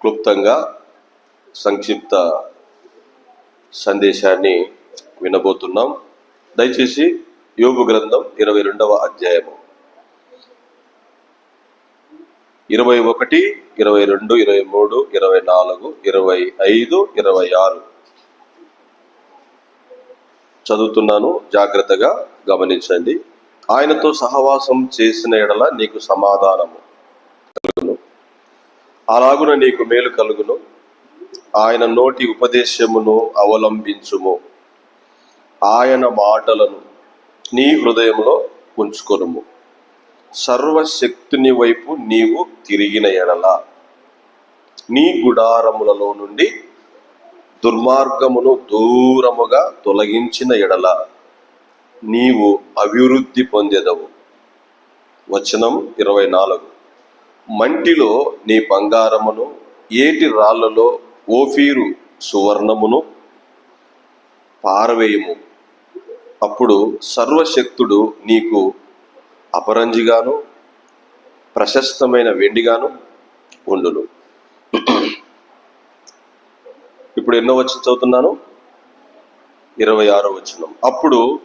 క్లుప్తంగా సంక్షిప్త సందేశాన్ని వినబోతున్నాం. దయచేసి యోగు గ్రంథం ఇరవై రెండవ అధ్యాయము. ఇరవై ఒకటి ఇరవై రెండు ఇరవై మూడు ఇరవై నాలుగు ఇరవై ఐదు ఇరవై ఆరు. చదువుతున్నాను జాగ్రత్తగా గమనించండి. ఆయనతో సహవాసం చేసిన ఎడల నీకు సమాధానము. అలాగున నీకు మేలు కలుగును. ఆయన నోటి ఉపదేశమును అవలంబించుము. ఆయన మాటలను నీ హృదయంలో ఉంచుకొనుము. సర్వశక్తుని వైపు నీవు తిరిగిన ఎడల. నీ గుడారములలో నుండి దుర్మార్గమును దూరముగా తొలగించిన ఎడల నీవు అభివృద్ధి పొందెదవు. వచనం ఇరవై నాలుగు. మంటిలో నీ బంగారమును ఏటి రాళ్ళలో ఓఫీరు సువర్ణమును పారవేయము. అప్పుడు సర్వశక్తుడు నీకు అపరంజిగాను ప్రశస్తమైన వెండిగాను ఉండును. ఇప్పుడు ఎన్నో వచ్చి చదువుతున్నాను? ఇరవై ఆరో వచనం. అప్పుడు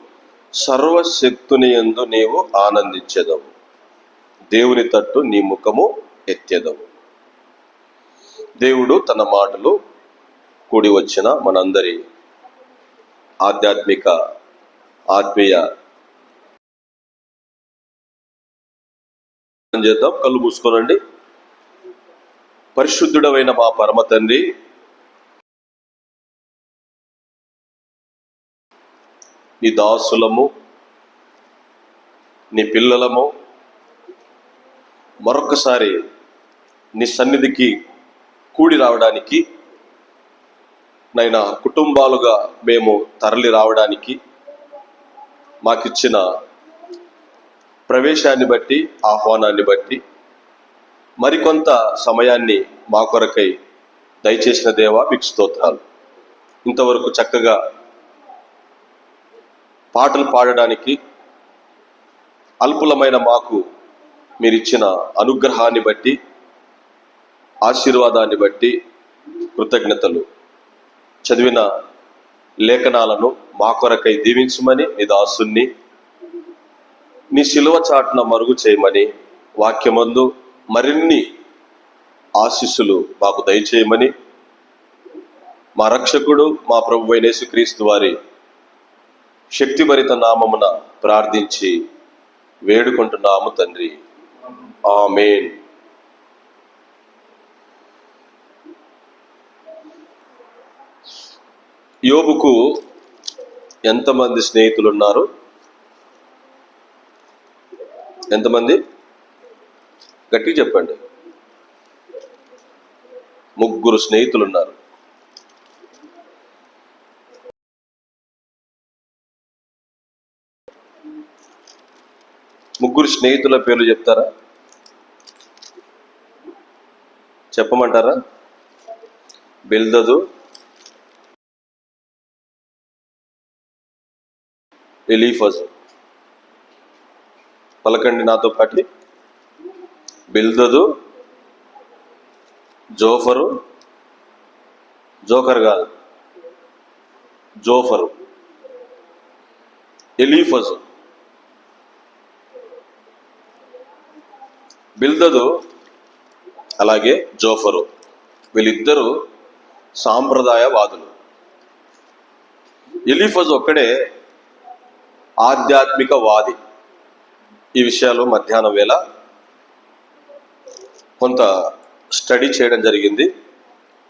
సర్వశక్తుని ఎందు నీవు ఆనందించెదవు. దేవుని తట్టు నీ ముఖము ఎత్తెదవు. దేవుడు తన మాటలు కూడి వచ్చిన మనందరి ఆధ్యాత్మిక ఆత్మీయ చేద్దాం. కళ్ళు మూసుకోనండి. పరిశుద్ధుడమైన మా పరమ తండ్రి నీ దాసులము నీ పిల్లలము మరొకసారి నీ సన్నిధికి కూడి రావడానికి నైనా కుటుంబాలుగా మేము తరలి రావడానికి మాకిచ్చిన ప్రవేశాన్ని బట్టి ఆహ్వానాన్ని బట్టి మరికొంత సమయాన్ని మా కొరకై దయచేసిన దేవా మీకు స్తోత్రాలు. ఇంతవరకు చక్కగా పాటలు పాడడానికి అల్పులమైన మాకు మీరిచ్చిన అనుగ్రహాన్ని బట్టి ఆశీర్వాదాన్ని బట్టి కృతజ్ఞతలు. చదివిన లేఖనాలను మా కొరకై దీవించమని నీ దాసుని నీ శిలువ చాటున మరుగు చేయమని వాక్యమందు మరిన్ని ఆశీస్సులు మాకు దయచేయమని మా రక్షకుడు మా ప్రభు అయిన యేసుక్రీస్తు వారి శక్తిభరిత నామమున ప్రార్థించి వేడుకుంటున్నాము తండ్రి. ఆమెన్ యోబుకు ఎంతమంది స్నేహితులు ఉన్నారు ఎంతమంది? గట్టిగా చెప్పండి. ముగ్గురు స్నేహితులు ఉన్నారు ముగ్గురు స్నేహితుల పేర్లు చెప్తారా? చెప్పమంటారా? బిల్దదు. ఎలీఫజు పలకండి నాతో పాటి. బిల్దదు. జోఫరు. జోకర్ కాదు. జోఫరు. Eliphaz Bildad. అలాగే జోఫరు. వీళ్ళిద్దరూ సాంప్రదాయవాదులు. ఎలిఫజ్ ఒక్కడే ఆధ్యాత్మికవాది. ఈ విషయాలు మధ్యాహ్నం వేళ కొంత స్టడీ చేయడం జరిగింది.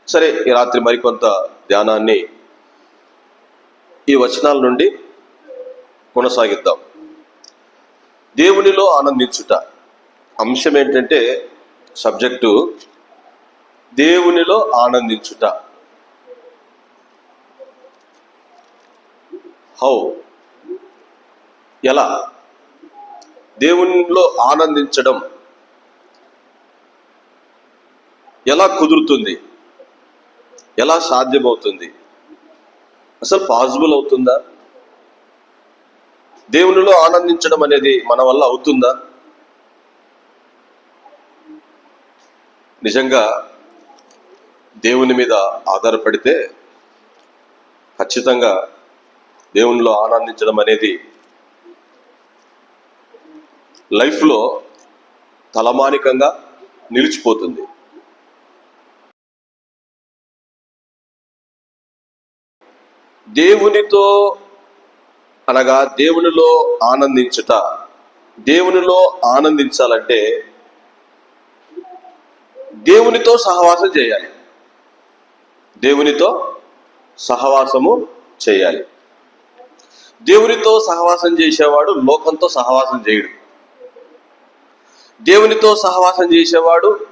సరే ఈ రాత్రి మరికొంత ధ్యానాన్ని ఈ వచనాల నుండి కొనసాగిద్దాం. దేవునిలో ఆనందించుట. అంశం ఏంటంటే సబ్జెక్టు దేవునిలో ఆనందించుట. హౌ? ఎలా? దేవునిలో ఆనందించడం ఎలా కుదురుతుంది? ఎలా సాధ్యమవుతుంది? అసలు పాసిబుల్ అవుతుందా? దేవునిలో ఆనందించడం అనేది మన వల్ల అవుతుందా? నిజంగా దేవుని మీద ఆధారపడితే ఖచ్చితంగా దేవునిలో ఆనందించడం అనేది లైఫ్లో తలమానికంగా నిలిచిపోతుంది. దేవునితో అనగా దేవునిలో ఆనందించుట దేవునిలో ఆనందించాలంటే దేవునితో సహవాసం చేయాలి. దేవునితో సహవాసము చేయాలి. దేవునితో సహవాసం చేసేవాడు లోకంతో సహవాసం చేయడు. దేవునితో సహవాసం చేసేవాడు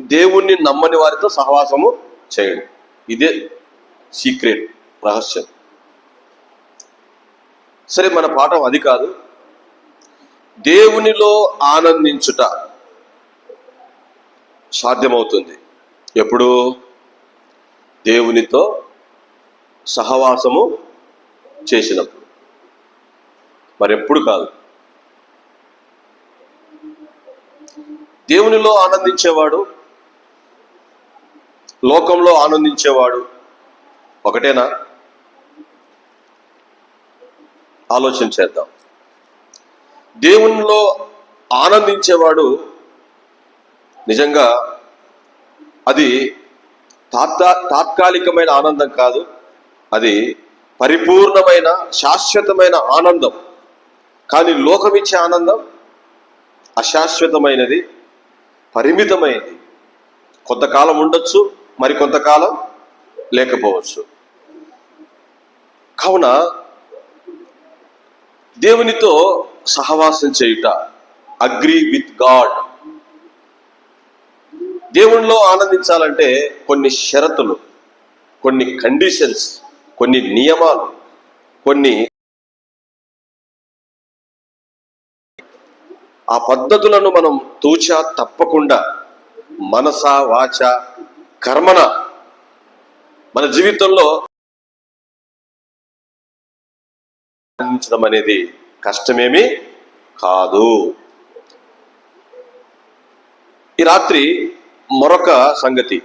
దేవుణ్ణి నమ్మని వారితో సహవాసము చేయడు. ఇదే సీక్రెట్ రహస్యం. సరే మన పాఠం అది కాదు. దేవునిలో ఆనందించుట. సాధ్యమవుతుంది. ఎప్పుడు దేవునితో సహవాసము చేసినప్పుడు. మరెప్పుడు కాదు. దేవునిలో ఆనందించేవాడు లోకంలో ఆనందించేవాడు ఒకటేనా? ఆలోచన చేద్దాం. దేవునిలో ఆనందించేవాడు నిజంగా అది తాత్ తాత్కాలికమైన ఆనందం కాదు. అది పరిపూర్ణమైన శాశ్వతమైన ఆనందం. కానీ లోకమిచ్చే ఆనందం అశాశ్వతమైనది పరిమితమైనది. కొంతకాలం ఉండొచ్చు మరి కొంతకాలం లేకపోవచ్చు. కావున దేవునితో సహవాసం చేయుట అగ్రి విత్ గాడ్ దేవునిలో ఆనందించాలంటే కొన్ని షరతులు కొన్ని కండిషన్స్ కొన్ని నియమాలు కొన్ని ఆ పద్ధతులను మనం తూచా తప్పకుండా మనస వాచ కర్మన మన జీవితంలో ఆనందించడం అనేది కష్టమేమీ కాదు. ఈ రాత్రి మరొక సంగతి.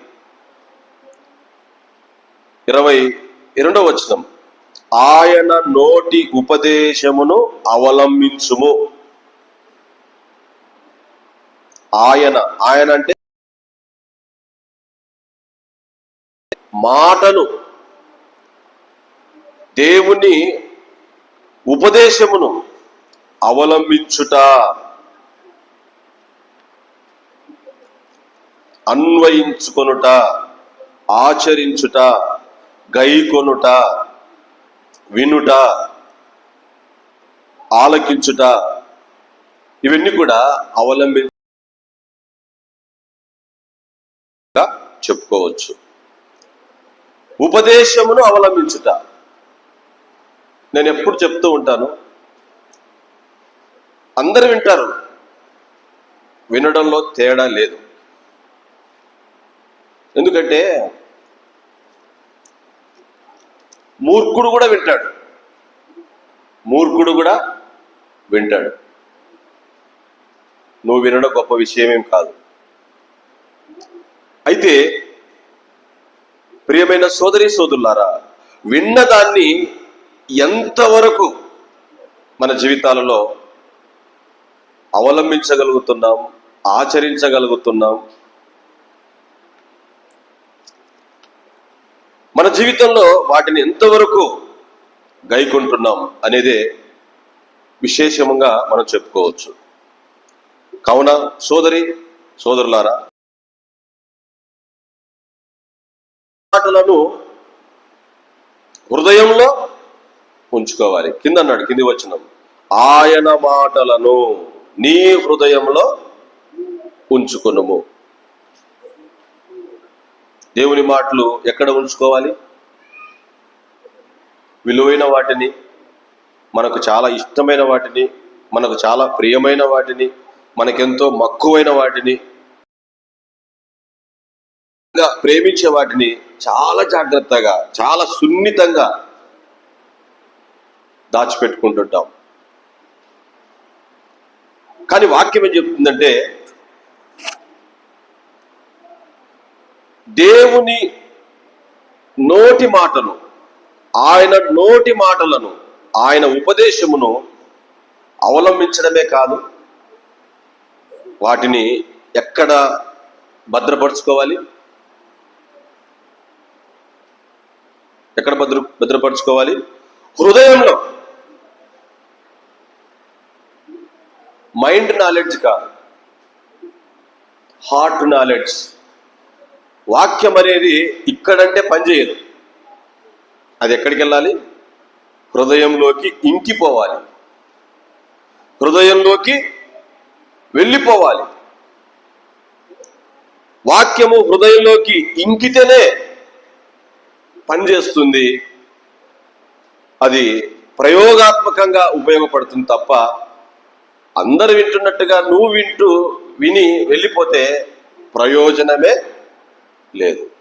ఇరవై రెండవ వచనం. ఆయన నోటి ఉపదేశమును అవలంబించుము. ఆయన ఆయన అంటే మాటను దేవుని ఉపదేశమును అవలంబించుట. అన్వయించుకొనుట ఆచరించుట గైకొనుట వినుట ఆలకించుట ఇవన్నీ కూడా అవలంబి చెప్పుకోవచ్చు. ఉపదేశమును అవలంబించుట. నేను ఎప్పుడు చెప్తూ ఉంటాను అందరు వింటారు వినడంలో తేడా లేదు. ఎందుకంటే మూర్ఖుడు కూడా వింటాడు. మూర్ఖుడు కూడా వింటాడు. నువ్వు వినడం గొప్ప విషయమేం కాదు. అయితే ప్రియమైన సోదరి సోదరులారా విన్నదాన్ని ఎంతవరకు మన జీవితాలలో అవలంబించగలుగుతున్నాం ఆచరించగలుగుతున్నాం మన జీవితంలో వాటిని ఎంతవరకు గైకుంటున్నాం అనేదే విశేషంగా మనం చెప్పుకోవచ్చు. కావున సోదరి సోదరులారా మాటలను హృదయంలో ఉంచుకోవాలి. కింద అన్నాడు కింది వచ్చినాం ఆయన మాటలను నీ హృదయంలో ఉంచుకునుము. దేవుని మాటలు ఎక్కడ ఉంచుకోవాలి? విలువైన వాటిని మనకు చాలా ఇష్టమైన వాటిని మనకు చాలా ప్రియమైన వాటిని మనకెంతో మక్కువైన వాటిని ప్రేమించే వాటిని చాలా జాగ్రత్తగా చాలా సున్నితంగా దాచిపెట్టుకుంటుంటాం. కానీ వాక్యం ఏం చెప్తుందంటే దేవుని నోటి మాటలు ఆయన నోటి మాటలను ఆయన ఉపదేశమును అవలంబించడమే కాదు వాటిని ఎక్కడ భద్రపరచుకోవాలి? ఎక్కడ భద్ర భద్రపరచుకోవాలి? హృదయంలో. మైండ్ నాలెడ్జ్ కాదు హార్ట్ నాలెడ్జ్ వాక్యం అనేది ఇక్కడంటే పనిచేయదు అది ఎక్కడికి వెళ్ళాలి? హృదయంలోకి ఇంకిపోవాలి. హృదయంలోకి వెళ్ళిపోవాలి. వాక్యము హృదయంలోకి ఇంకితేనే పనిచేస్తుంది అది ప్రయోగాత్మకంగా ఉపయోగపడుతుంది తప్ప అందరు వింటున్నట్టుగా నువ్వు వింటూ విని వెళ్ళిపోతే ప్రయోజనమే లేదు.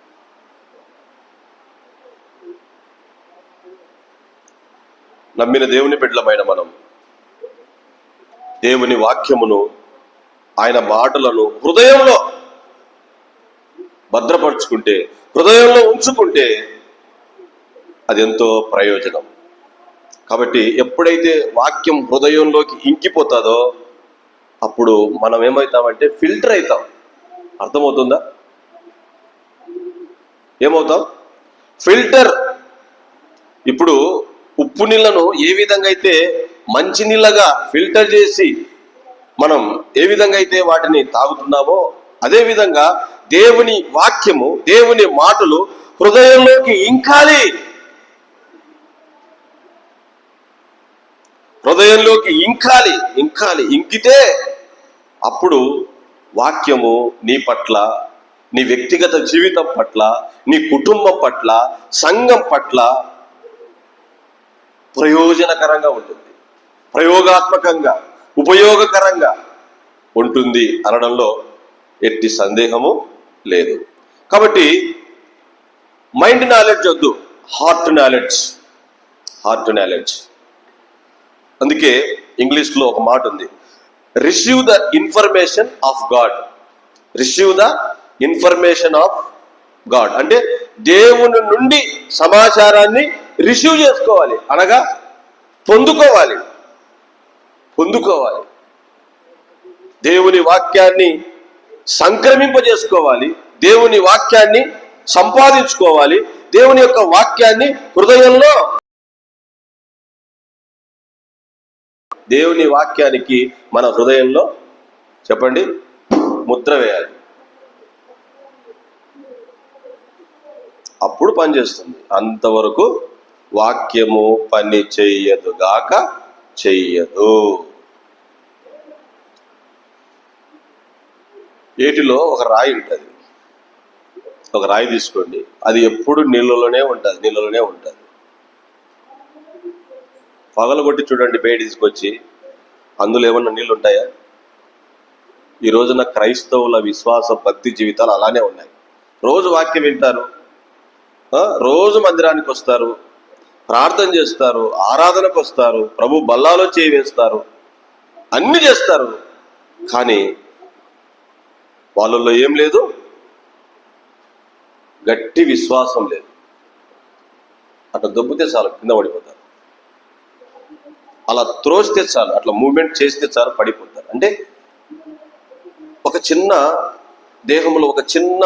నమ్మిన దేవుని బిడ్డలమైన మనం దేవుని వాక్యమును ఆయన మాటలను హృదయంలో భద్రపరుచుకుంటే హృదయంలో ఉంచుకుంటే అది ఎంతో ప్రయోజనం. కాబట్టి ఎప్పుడైతే వాక్యం హృదయంలోకి ఇంకిపోతుందో అప్పుడు మనం ఏమవుతామంటే ఫిల్టర్ అవుతాం. అర్థమవుతుందా? ఏమవుతాం? ఫిల్టర్. ఇప్పుడు ఉప్పు నీళ్ళను ఏ విధంగా అయితే మంచి నీళ్ళగా ఫిల్టర్ చేసి మనం ఏ విధంగా అయితే వాటిని తాగుతున్నామో అదే విధంగా దేవుని వాక్యము దేవుని మాటలు హృదయంలోకి ఇంకాలి. హృదయంలోకి ఇంకాలి ఇంకాలి ఇంకితే అప్పుడు వాక్యము నీ పట్ల నీ వ్యక్తిగత జీవితం పట్ల నీ కుటుంబం పట్ల సంఘం పట్ల ప్రయోజనకరంగా ఉంటుంది. ప్రయోగాత్మకంగా ఉపయోగకరంగా ఉంటుంది అనడంలో ఎట్టి సందేహము లేదు. కాబట్టి మైండ్ నాలెడ్జ్ వద్దు హార్ట్ నాలెడ్జ్ హార్ట్ నాలెడ్జ్ అందుకే ఇంగ్లీష్లో ఒక మాట ఉంది. Receive the information of God receive the information of God. అంటే దేవుని నుండి సమాచారాన్ని రిసీవ్ చేసుకోవాలి. అనగా పొందుకోవాలి. పొందుకోవాలి. దేవుని వాక్యాన్ని సంక్రమింపజేసుకోవాలి. దేవుని వాక్యాన్ని సంపాదించుకోవాలి. దేవుని యొక్క వాక్యాన్ని హృదయంలో దేవుని వాక్యానికి మన హృదయంలో చెప్పండి ముద్ర వేయాలి. అప్పుడు పనిచేస్తుంది. అంతవరకు వాక్యము పని చెయ్యదుగాక చెయ్యదు. ఏటిలో ఒక రాయి ఉంటుంది. ఒక రాయి తీసుకోండి. అది ఎప్పుడు నీళ్ళలోనే ఉంటుంది నీళ్ళలోనే ఉంటుంది. పగలగొట్టి చూడండి బయట తీసుకొచ్చి అందులో ఏమన్నా నీళ్ళు ఉంటాయా ఈ రోజున క్రైస్తవుల విశ్వాస భక్తి జీవితాలు అలానే ఉన్నాయి. రోజు వాక్యం వింటారు రోజు మందిరానికి వస్తారు ప్రార్థన చేస్తారు ఆరాధనకు వస్తారు ప్రభు బల్లాలో చేయి వేస్తారు అన్ని చేస్తారు. కానీ వాళ్ళల్లో ఏం లేదు? గట్టి విశ్వాసం లేదు. అట్లా దొబ్బితే చాలు కింద పడిపోతారు. అలా త్రోస్తే చాలు అట్లా మూమెంట్ చేస్తే చాలు పడిపోతారు. అంటే ఒక చిన్న దేహంలో ఒక చిన్న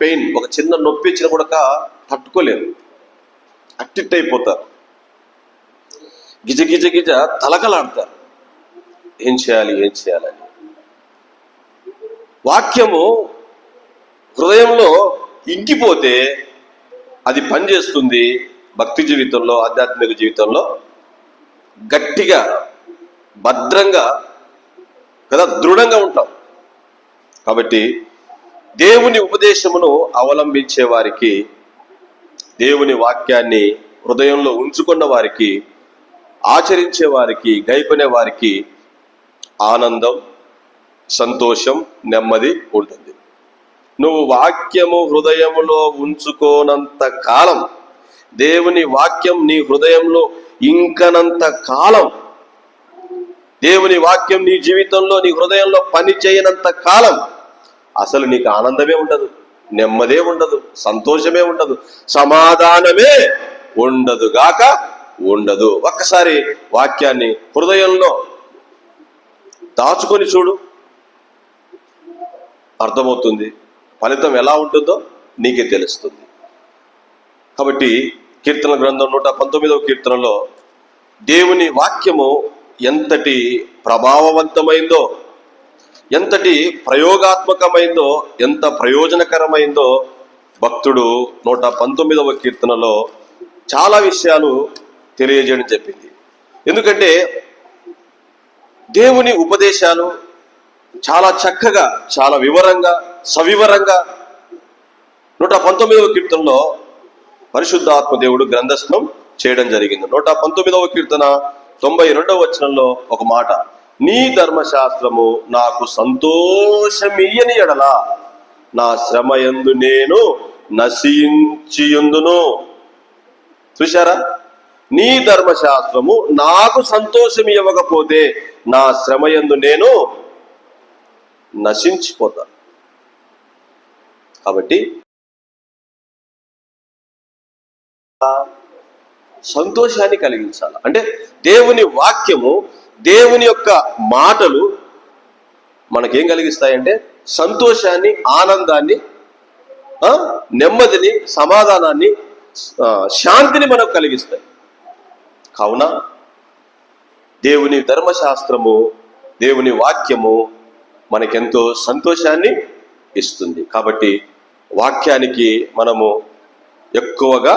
పెయిన్ ఒక చిన్న నొప్పి ఇచ్చినా కూడా తట్టుకోలేరు. అట్టిట్ అయిపోతారు. గిజ గిజ గిజ తలకలాడతారు. ఏం చేయాలి ఏం చేయాలని వాక్యము హృదయంలో ఇంకిపోతే అది పనిచేస్తుంది భక్తి జీవితంలో ఆధ్యాత్మిక జీవితంలో. గట్టిగా భద్రంగా కదా దృఢంగా ఉంటాం. కాబట్టి దేవుని ఉపదేశమును అవలంబించే వారికి దేవుని వాక్యాన్ని హృదయంలో ఉంచుకున్న వారికి ఆచరించే వారికి గైపనే వారికి ఆనందం సంతోషం నెమ్మది ఉంటుంది. నువ్వు వాక్యము హృదయములో ఉంచుకోనంత కాలం దేవుని వాక్యం నీ హృదయంలో ఇంకనంత కాలం దేవుని వాక్యం నీ జీవితంలో నీ హృదయంలో పని చేయనంత కాలం అసలు నీకు ఆనందమే ఉండదు నెమ్మదే ఉండదు సంతోషమే ఉండదు సమాధానమే ఉండదు గాక ఉండదు. ఒక్కసారి వాక్యాన్ని హృదయంలో దాచుకొని చూడు. అర్థమవుతుంది ఫలితం ఎలా ఉంటుందో నీకే తెలుస్తుంది. కాబట్టి కీర్తన గ్రంథం నూట పంతొమ్మిదవ కీర్తనలో దేవుని వాక్యము ఎంతటి ప్రభావవంతమైందో ఎంతటి ప్రయోగాత్మకమైందో ఎంత ప్రయోజనకరమైందో భక్తుడు నూట పంతొమ్మిదవ కీర్తనలో చాలా విషయాలు తెలియజేయడం చెప్పింది ఎందుకంటే దేవుని ఉపదేశాలు చాలా చక్కగా చాలా వివరంగా సవివరంగా నూట పంతొమ్మిదవ కీర్తనలో పరిశుద్ధాత్మ దేవుడు గ్రంథస్థం చేయడం జరిగింది. నూట పంతొమ్మిదవ కీర్తన తొంభై రెండవ వచనంలో ఒక మాట. నీ ధర్మశాస్త్రము నాకు సంతోషమియ్యని ఎడల నా శ్రమ ఎందు నేను నశించియుందును. చూశారా? నీ ధర్మశాస్త్రము నాకు సంతోషం ఇవ్వకపోతే నా శ్రమ ఎందు నేను నశించిపోతాను. కాబట్టి సంతోషాన్ని కలిగించాలి. అంటే దేవుని వాక్యము దేవుని యొక్క మాటలు మనకేం కలిగిస్తాయంటే సంతోషాన్ని ఆనందాన్ని ఆ, నెమ్మదిని సమాధానాన్ని శాంతిని మనకు కలిగిస్తాయి. కావున దేవుని ధర్మశాస్త్రము దేవుని వాక్యము మనకెంతో సంతోషాన్ని ఇస్తుంది. కాబట్టి వాక్యానికి మనము ఎక్కువగా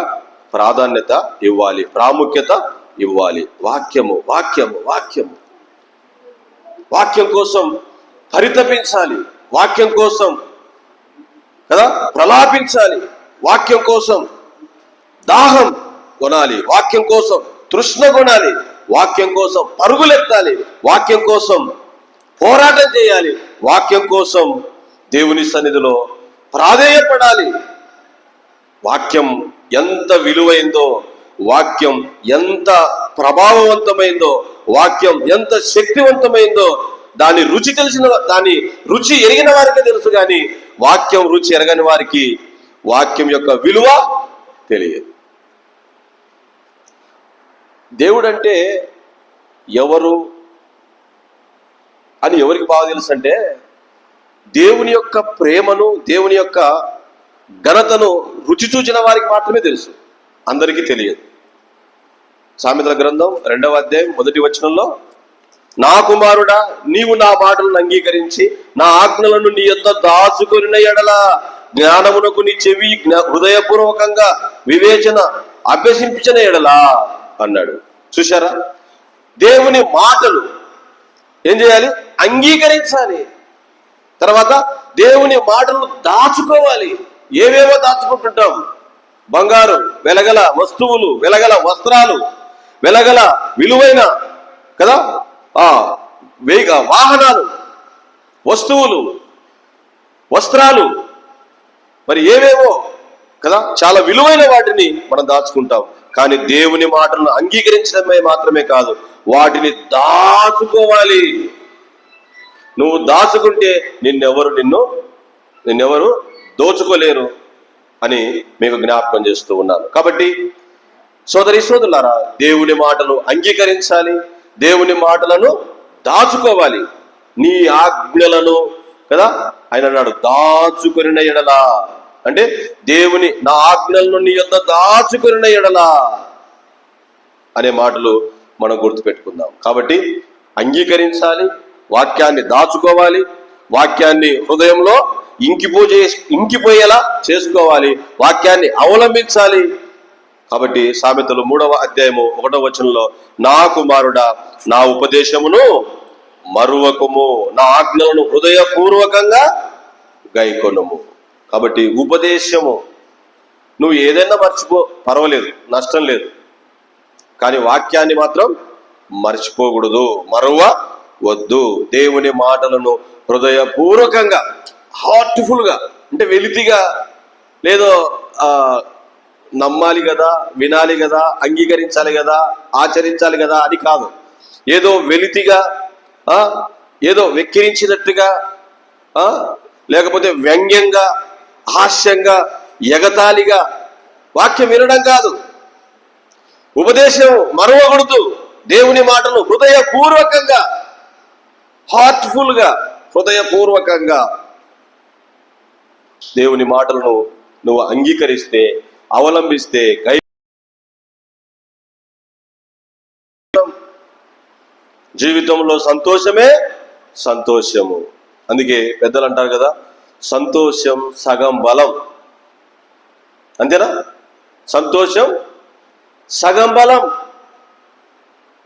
ప్రాధాన్యత ఇవ్వాలి ప్రాముఖ్యత ఇవ్వాలి. వాక్యము వాక్యము వాక్యము. వాక్యం కోసం పరితపించాలి వాక్యం కోసం కదా? ప్రలాపించాలి. వాక్యం కోసం దాహం కొనాలి. వాక్యం కోసం తృష్ణ కొనాలి. వాక్యం కోసం పరుగులెత్తాలి. వాక్యం కోసం పోరాటం చేయాలి. వాక్యం కోసం దేవుని సన్నిధిలో ప్రాధేయపడాలి. వాక్యం ఎంత విలువైందో వాక్యం ఎంత ప్రభావవంతమైందో వాక్యం ఎంత శక్తివంతమైందో దాని రుచి తెలిసిన దాని రుచి ఎరిగిన వారికే తెలుసు కానీ వాక్యం రుచి ఎరగని వారికి వాక్యం యొక్క విలువ తెలియదు. దేవుడంటే ఎవరు అని ఎవరికి బాగా తెలుసు అంటే దేవుని యొక్క ప్రేమను దేవుని యొక్క ఘనతను రుచి చూచిన వారికి మాత్రమే తెలుసు. అందరికీ తెలియదు. సామెతల గ్రంథం రెండవ అధ్యాయం మొదటి వచనంలో నా కుమారుడా నీవు నా మాటలను అంగీకరించి నా ఆజ్ఞలను నీ యొక్క దాచుకొనిన ఎడల జ్ఞానమునకు నీ చెవి హృదయపూర్వకంగా వివేచన అభ్యసించిన ఎడలా అన్నాడు. చూశారా? దేవుని మాటలు ఏం చేయాలి? అంగీకరించాలి. తర్వాత దేవుని మాటలు దాచుకోవాలి. ఏవేవో దాచుకుంటుంటాం. బంగారు వెలగల వస్తువులు వెలగల వస్త్రాలు వెలగల విలువైన కదా? ఆ వేగ వాహనాలు వస్తువులు వస్త్రాలు మరి ఏవేవో కదా? చాలా విలువైన వాటిని మనం దాచుకుంటాం. కానీ దేవుని మాటలను అంగీకరించడమే మాత్రమే కాదు వాటిని దాచుకోవాలి. నువ్వు దాచుకుంటే నిన్నెవరు నిన్ను నిన్నెవరు దోచుకోలేరు. అని మీకు జ్ఞాపకం చేస్తూ ఉన్నాను. కాబట్టి సోదరి సోదరులారా దేవుని మాటలు అంగీకరించాలి దేవుని మాటలను దాచుకోవాలి. నీ ఆజ్ఞలను కదా? ఆయన అన్నాడు దాచుకొనిన ఎడలా. అంటే దేవుని నా ఆజ్ఞలను నీ యొక్క దాచుకొనిన ఎడలా అనే మాటలు మనం గుర్తుపెట్టుకుందాం. కాబట్టి అంగీకరించాలి వాక్యాన్ని దాచుకోవాలి వాక్యాన్ని హృదయంలో ఇంకిపో ఇంకిపోయేలా చేసుకోవాలి వాక్యాన్ని అవలంబించాలి. కాబట్టి సామెతలు మూడవ అధ్యాయము ఒకటవ వచనంలో నా కుమారుడా నా ఉపదేశమును మరువకము నా ఆజ్ఞలను హృదయపూర్వకంగా గైకొనము. కాబట్టి ఉపదేశము నువ్వు ఏదైనా మర్చిపో పర్వాలేదు నష్టం లేదు. కానీ వాక్యాన్ని మాత్రం మర్చిపోకూడదు మరువ వద్దు దేవుని మాటలను హృదయపూర్వకంగా హార్ట్ఫుల్గా అంటే వెలితిగా లేదో నమ్మాలి కదా వినాలి కదా అంగీకరించాలి కదా ఆచరించాలి కదా అని కాదు. ఏదో వెలితిగా ఏదో వెక్కిరించినట్టుగా లేకపోతే వ్యంగ్యంగా హాస్యంగా ఎగతాళిగా వాక్యం వినడం కాదు. ఉపదేశం మరవకూడదు. దేవుని మాటలు హృదయపూర్వకంగా హార్ట్ఫుల్గా హృదయపూర్వకంగా దేవుని మాటలను నువ్వు అంగీకరిస్తే అవలంబిస్తే గై జీవితంలో సంతోషమే సంతోషము. అందుకే పెద్దలు అంటారు కదా సంతోషం సగం బలం. అంతేనా? సంతోషం సగం బలం.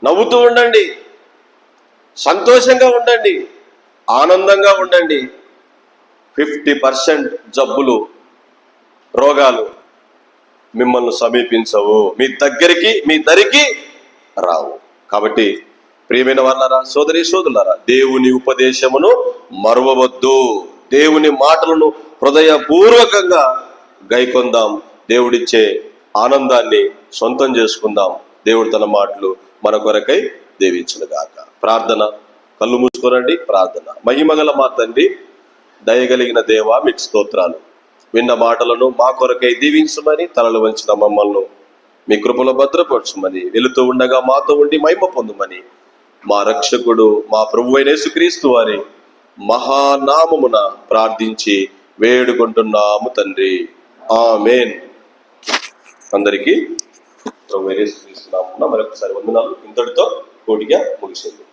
నవ్వుతూ ఉండండి. సంతోషంగా ఉండండి. ఆనందంగా ఉండండి. ఫిఫ్టీ పర్సెంట్ జబ్బులు రోగాలు మిమ్మల్ని సమీపించవు. మీ దగ్గరికి మీ దరికి రావు. కాబట్టి ప్రియమైన వాళ్ళారా సోదరి సోదరులారా దేవుని ఉపదేశమును మరువవద్దు. దేవుని మాటలను హృదయపూర్వకంగా గైకొందాం. దేవుడిచ్చే ఆనందాన్ని సొంతం చేసుకుందాం. దేవుడు తన మాటలు మన కొరకై దీవించును గాక ప్రార్థన కళ్ళు మూసుకోనండి ప్రార్థన. మహిమగల మా తండ్రి దయగలిగిన దేవ మీకు స్తోత్రాలు. విన్న మాటలను మా కొరకై దీవించమని తలలు వంచిన మమ్మల్ని మీ కృపలో భద్రపరచమని వెళుతూ ఉండగా మాతో ఉండి మహిమ పొందుమని. మా రక్షకుడు మా ప్రభు అయిన యేసుక్రీస్తు వారి మహానామమున ప్రార్థించి వేడుకుంటున్నాము తండ్రి. ఆమెన్. అందరికీ ప్రభు అయిన యేసుక్రీస్తు నామమున మరొకసారి వందనాలు. ఇంతటితో కోటిగా ముగిసింది.